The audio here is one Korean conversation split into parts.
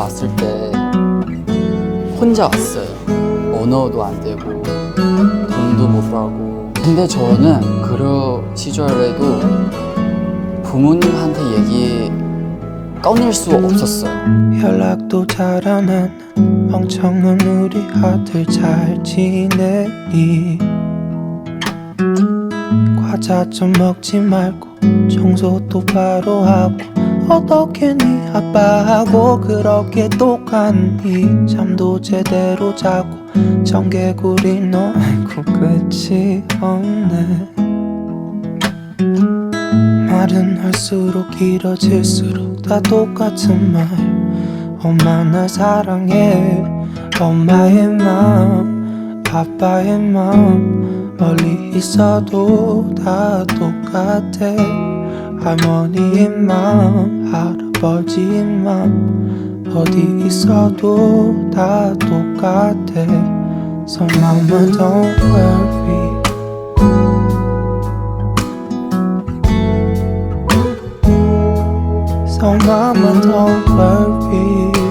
왔을 때 혼자 왔어요. 언어도 안 되고 돈도 못 벌고. 근데 저는 그 시절에도 부모님한테 얘기 꺼낼 수 없었어요. 연락도 잘안 하는 멍청한 우리 아들 잘 지내니 과자 좀 먹지 말고 청소 똑바로 하고 어떻게 네 아빠하고 그렇게 똑같니 잠도 제대로 자고 청개구리 너 아이고 끝이 없네. 말은 할수록 길어질수록 다 똑같은 말. 엄마 나 사랑해. 엄마의 마음 아빠의 마음 멀리 있어도 다 똑같아 할머니의 마음 할아버지의 마음 어디 있어도 다 똑같아 So mama don't worry mama don't worry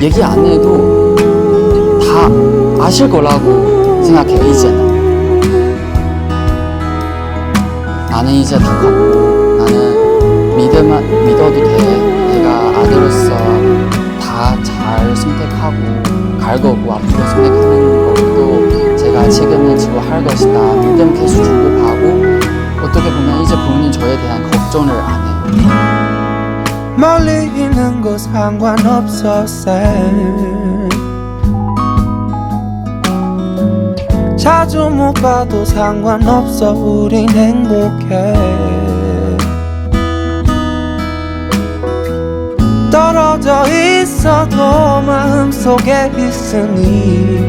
얘기 안 해도 다 아실 거라고 생각해 이제는. 나는 이제 다 컸고 나는 믿으면 믿어도 돼. 내가 아들로서 다 잘 선택하고 갈 거고 앞으로 선택하는 것도 제가 지금은 지고 할 것이다. 믿음 계속 주고 가고 어떻게 보면 이제 부모님 저에 대한 걱정을 안 해요 멀리 있는 거 상관없어. 쌤 자주 못 봐도 상관없어. 우린 행복해. 떨어져 있어도 마음속에 있으니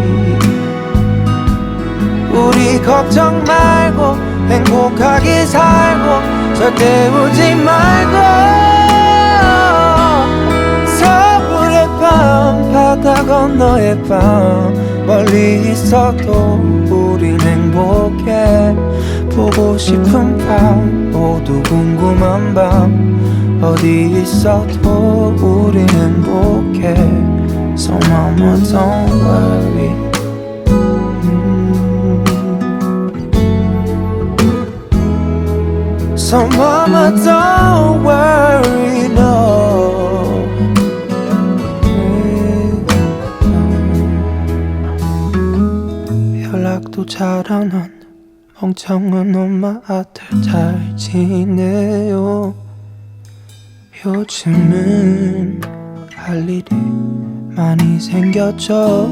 우리 걱정 말고 행복하게 살고 절대 울지 말고 건너의 밤 멀리 있어도 우린 행복해. 보고 싶은 밤 모두 궁금한 밤 어디 있어도 우린 행복해. So mama don't worry? So mama don't worry? No 하는 멍청한 엄마 아들 잘 지내요. 요즘은 할 일이 많이 생겼죠.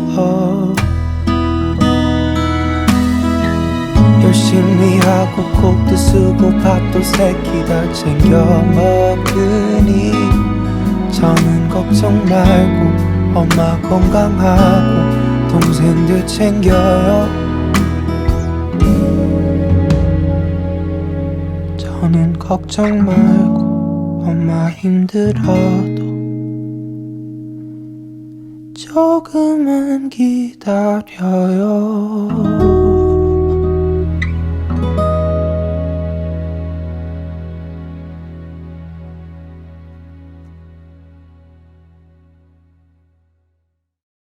열심히 하고 곡도 쓰고 밥도 새끼 다 챙겨 먹으니 저는 걱정 말고 엄마 건강하고 동생들 챙겨요 저는 걱정 말고 엄마 힘들어도 조금만 기다려요